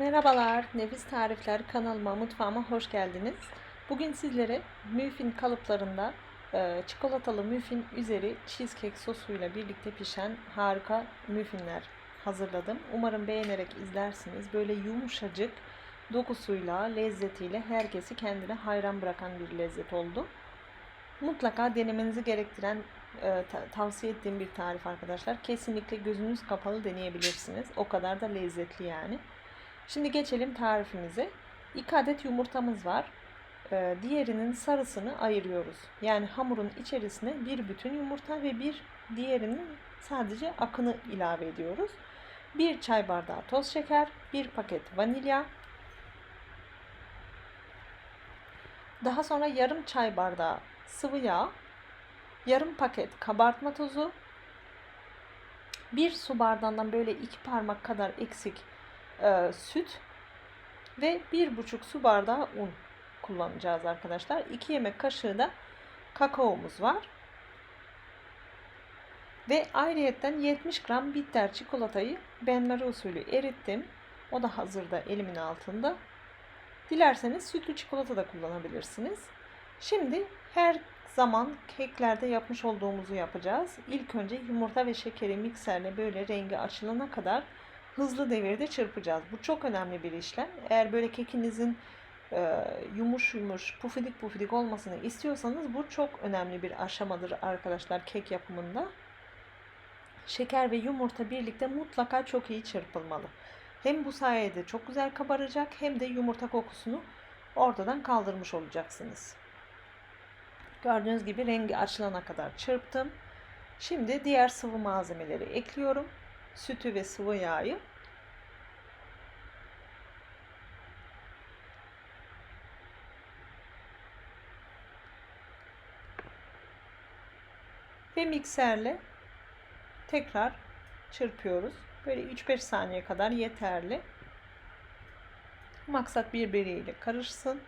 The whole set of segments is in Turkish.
Merhabalar, Nefis Tarifler kanalıma, mutfağıma hoş geldiniz. Bugün sizlere muffin kalıplarında e, çikolatalı muffin üzeri cheesecake sosuyla birlikte pişen harika muffinler hazırladım. Umarım beğenerek izlersiniz. Böyle yumuşacık dokusuyla, lezzetiyle herkesi kendine hayran bırakan bir lezzet oldu. Mutlaka denemenizi gerektiren e, ta- tavsiye ettiğim bir tarif arkadaşlar. Kesinlikle gözünüz kapalı deneyebilirsiniz. O kadar da lezzetli yani. Şimdi geçelim tarifimize. 2 adet yumurtamız var. Ee, diğerinin sarısını ayırıyoruz. Yani hamurun içerisine bir bütün yumurta ve bir diğerinin sadece akını ilave ediyoruz. 1 çay bardağı toz şeker, 1 paket vanilya, daha sonra yarım çay bardağı sıvı yağ, yarım paket kabartma tozu, 1 su bardağından böyle 2 parmak kadar eksik e, süt ve bir buçuk su bardağı un kullanacağız arkadaşlar. 2 yemek kaşığı da kakaomuz var. Ve ayrıyetten 70 gram bitter çikolatayı benmari usulü erittim. O da hazırda elimin altında. Dilerseniz sütlü çikolata da kullanabilirsiniz. Şimdi her zaman keklerde yapmış olduğumuzu yapacağız. İlk önce yumurta ve şekeri mikserle böyle rengi açılana kadar hızlı devirde çırpacağız. Bu çok önemli bir işlem. Eğer böyle kekinizin e, yumuş yumuş, pufidik pufidik olmasını istiyorsanız bu çok önemli bir aşamadır arkadaşlar kek yapımında. Şeker ve yumurta birlikte mutlaka çok iyi çırpılmalı. Hem bu sayede çok güzel kabaracak hem de yumurta kokusunu ortadan kaldırmış olacaksınız. Gördüğünüz gibi rengi açılana kadar çırptım. Şimdi diğer sıvı malzemeleri ekliyorum. Sütü ve sıvı yağı. Ve mikserle tekrar çırpıyoruz. Böyle 3-5 saniye kadar yeterli. Maksat birbiriyle karışsın.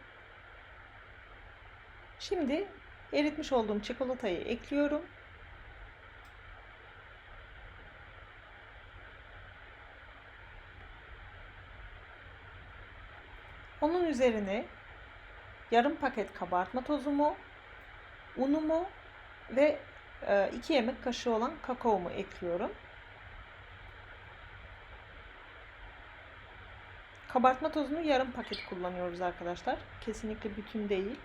Şimdi eritmiş olduğum çikolatayı ekliyorum. Onun üzerine yarım paket kabartma tozumu, unumu ve 2 yemek kaşığı olan kakaomu ekliyorum. Kabartma tozunu yarım paket kullanıyoruz arkadaşlar. Kesinlikle bütün değil.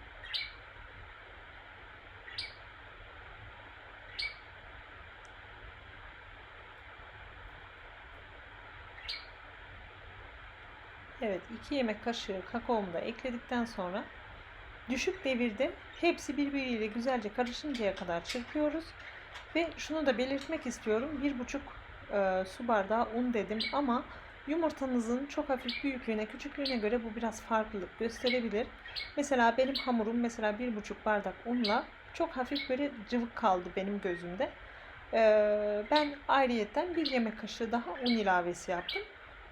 Evet 2 yemek kaşığı kakaomu da ekledikten sonra düşük devirde hepsi birbiriyle güzelce karışıncaya kadar çırpıyoruz. Ve şunu da belirtmek istiyorum. 1,5 e, su bardağı un dedim ama yumurtanızın çok hafif büyüklüğüne, küçüklüğüne göre bu biraz farklılık gösterebilir. Mesela benim hamurum mesela 1,5 bardak unla çok hafif böyle cıvık kaldı benim gözümde. E, ben ayrıyetten bir yemek kaşığı daha un ilavesi yaptım.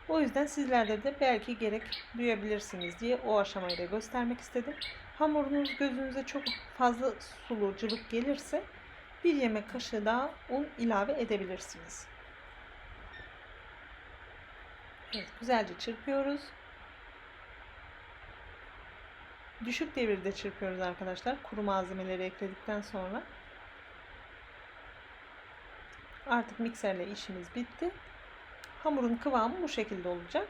O yüzden sizlerde de belki gerek duyabilirsiniz diye o aşamayı da göstermek istedim. Hamurunuz gözünüze çok fazla sulu cıvık gelirse bir yemek kaşığı daha un ilave edebilirsiniz. Evet, güzelce çırpıyoruz. Düşük devirde çırpıyoruz arkadaşlar. Kuru malzemeleri ekledikten sonra. Artık mikserle işimiz bitti. Hamurun kıvamı bu şekilde olacak.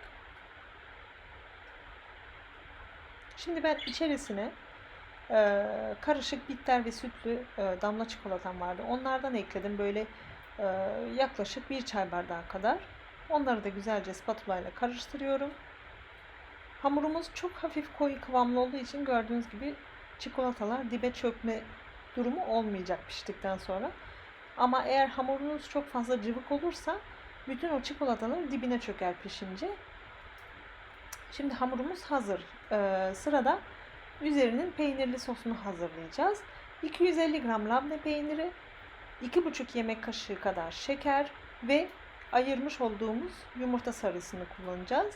Şimdi ben içerisine e, karışık bitter ve sütlü e, damla çikolatam vardı. Onlardan ekledim böyle e, yaklaşık bir çay bardağı kadar. Onları da güzelce spatula ile karıştırıyorum. Hamurumuz çok hafif koyu kıvamlı olduğu için gördüğünüz gibi çikolatalar dibe çökme durumu olmayacak piştikten sonra. Ama eğer hamurunuz çok fazla cıvık olursa bütün o çikolatalar dibine çöker pişince. Şimdi hamurumuz hazır. Ee, sırada üzerinin peynirli sosunu hazırlayacağız. 250 gram labne peyniri, 2,5 yemek kaşığı kadar şeker ve ayırmış olduğumuz yumurta sarısını kullanacağız.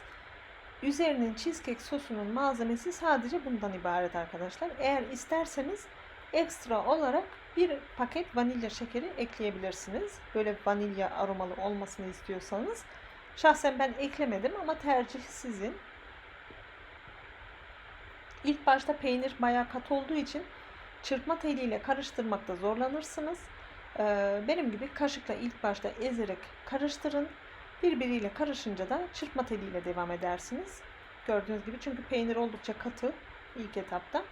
Üzerinin cheesecake sosunun malzemesi sadece bundan ibaret arkadaşlar. Eğer isterseniz ekstra olarak bir paket vanilya şekeri ekleyebilirsiniz. Böyle vanilya aromalı olmasını istiyorsanız. Şahsen ben eklemedim ama tercih sizin. İlk başta peynir bayağı katı olduğu için çırpma teliyle karıştırmakta zorlanırsınız. Ee, benim gibi kaşıkla ilk başta ezerek karıştırın. Birbiriyle karışınca da çırpma teliyle devam edersiniz. Gördüğünüz gibi çünkü peynir oldukça katı ilk etapta.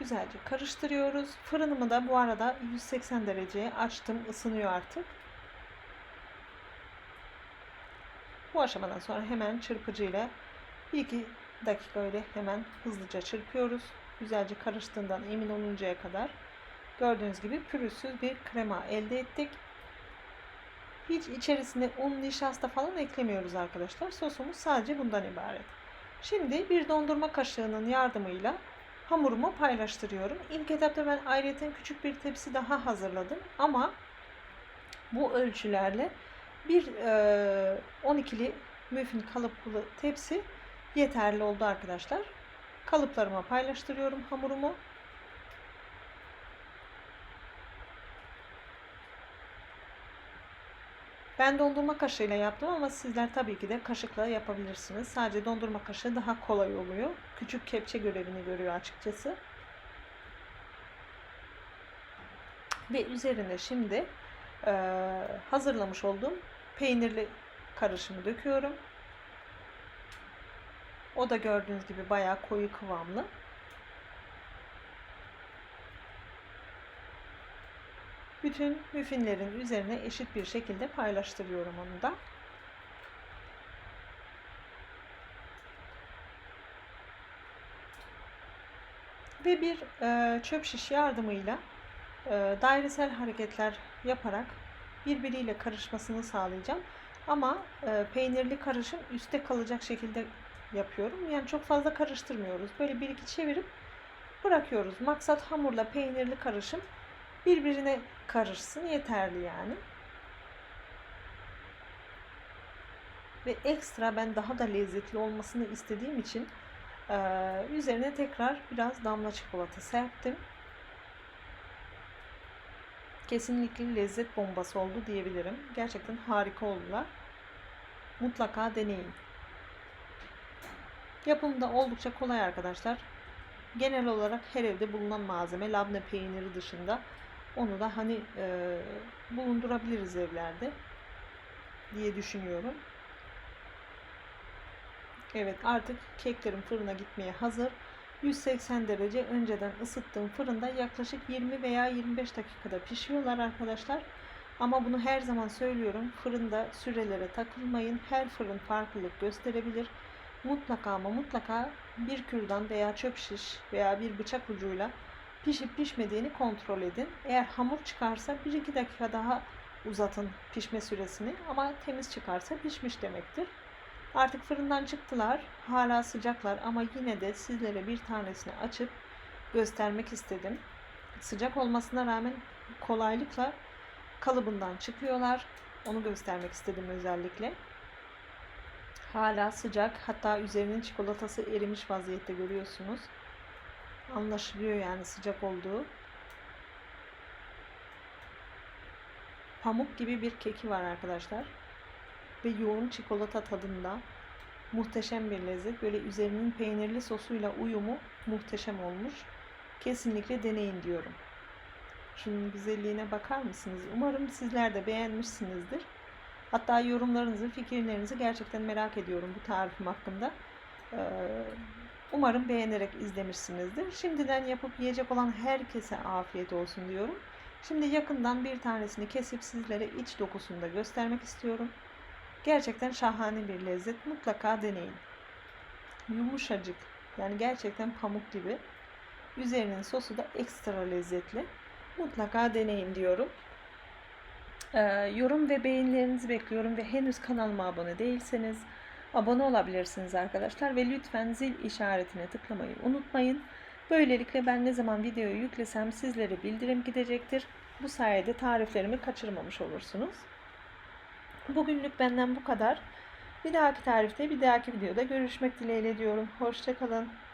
Güzelce karıştırıyoruz. Fırınımı da bu arada 180 dereceye açtım. ısınıyor artık. Bu aşamadan sonra hemen çırpıcıyla 1-2 dakika öyle hemen hızlıca çırpıyoruz. Güzelce karıştığından emin oluncaya kadar. Gördüğünüz gibi pürüzsüz bir krema elde ettik. Hiç içerisine un, nişasta falan eklemiyoruz arkadaşlar. Sosumuz sadece bundan ibaret. Şimdi bir dondurma kaşığının yardımıyla hamurumu paylaştırıyorum. İlk etapta ben ayrıca küçük bir tepsi daha hazırladım ama bu ölçülerle bir e, 12'li müfin kalıplı tepsi yeterli oldu arkadaşlar. Kalıplarıma paylaştırıyorum hamurumu. Ben dondurma kaşığıyla yaptım ama sizler tabii ki de kaşıkla yapabilirsiniz. Sadece dondurma kaşığı daha kolay oluyor. Küçük kepçe görevini görüyor açıkçası. Ve üzerine şimdi e, hazırlamış olduğum peynirli karışımı döküyorum. O da gördüğünüz gibi bayağı koyu kıvamlı. Bütün müfinlerin üzerine eşit bir şekilde paylaştırıyorum onu da. Ve bir e, çöp şiş yardımıyla e, dairesel hareketler yaparak birbiriyle karışmasını sağlayacağım. Ama e, peynirli karışım üstte kalacak şekilde yapıyorum. Yani çok fazla karıştırmıyoruz. Böyle bir iki çevirip bırakıyoruz. Maksat hamurla peynirli karışım birbirine karışsın yeterli yani. Ve ekstra ben daha da lezzetli olmasını istediğim için e, üzerine tekrar biraz damla çikolata serptim. Kesinlikle lezzet bombası oldu diyebilirim. Gerçekten harika oldular. Mutlaka deneyin. Yapımı da oldukça kolay arkadaşlar. Genel olarak her evde bulunan malzeme labne peyniri dışında onu da hani e, bulundurabiliriz evlerde diye düşünüyorum. Evet artık keklerim fırına gitmeye hazır. 180 derece önceden ısıttığım fırında yaklaşık 20 veya 25 dakikada pişiyorlar arkadaşlar. Ama bunu her zaman söylüyorum. Fırında sürelere takılmayın. Her fırın farklılık gösterebilir. Mutlaka ama mutlaka bir kürdan veya çöp şiş veya bir bıçak ucuyla pişip pişmediğini kontrol edin. Eğer hamur çıkarsa 1-2 dakika daha uzatın pişme süresini ama temiz çıkarsa pişmiş demektir. Artık fırından çıktılar. Hala sıcaklar ama yine de sizlere bir tanesini açıp göstermek istedim. Sıcak olmasına rağmen kolaylıkla kalıbından çıkıyorlar. Onu göstermek istedim özellikle. Hala sıcak. Hatta üzerinin çikolatası erimiş vaziyette görüyorsunuz. Anlaşılıyor yani sıcak olduğu. Pamuk gibi bir keki var arkadaşlar. Ve yoğun çikolata tadında. Muhteşem bir lezzet. Böyle üzerinin peynirli sosuyla uyumu muhteşem olmuş. Kesinlikle deneyin diyorum. Şunun güzelliğine bakar mısınız? Umarım sizler de beğenmişsinizdir. Hatta yorumlarınızı, fikirlerinizi gerçekten merak ediyorum bu tarifim hakkında. Ee, umarım beğenerek izlemişsinizdir. Şimdiden yapıp yiyecek olan herkese afiyet olsun diyorum. Şimdi yakından bir tanesini kesip sizlere iç dokusunu da göstermek istiyorum. Gerçekten şahane bir lezzet. Mutlaka deneyin. Yumuşacık. Yani gerçekten pamuk gibi. Üzerinin sosu da ekstra lezzetli. Mutlaka deneyin diyorum. Ee, yorum ve beğenilerinizi bekliyorum ve henüz kanalıma abone değilseniz abone olabilirsiniz arkadaşlar ve lütfen zil işaretine tıklamayı unutmayın. Böylelikle ben ne zaman videoyu yüklesem sizlere bildirim gidecektir. Bu sayede tariflerimi kaçırmamış olursunuz. Bugünlük benden bu kadar. Bir dahaki tarifte bir dahaki videoda görüşmek dileğiyle diyorum. Hoşçakalın.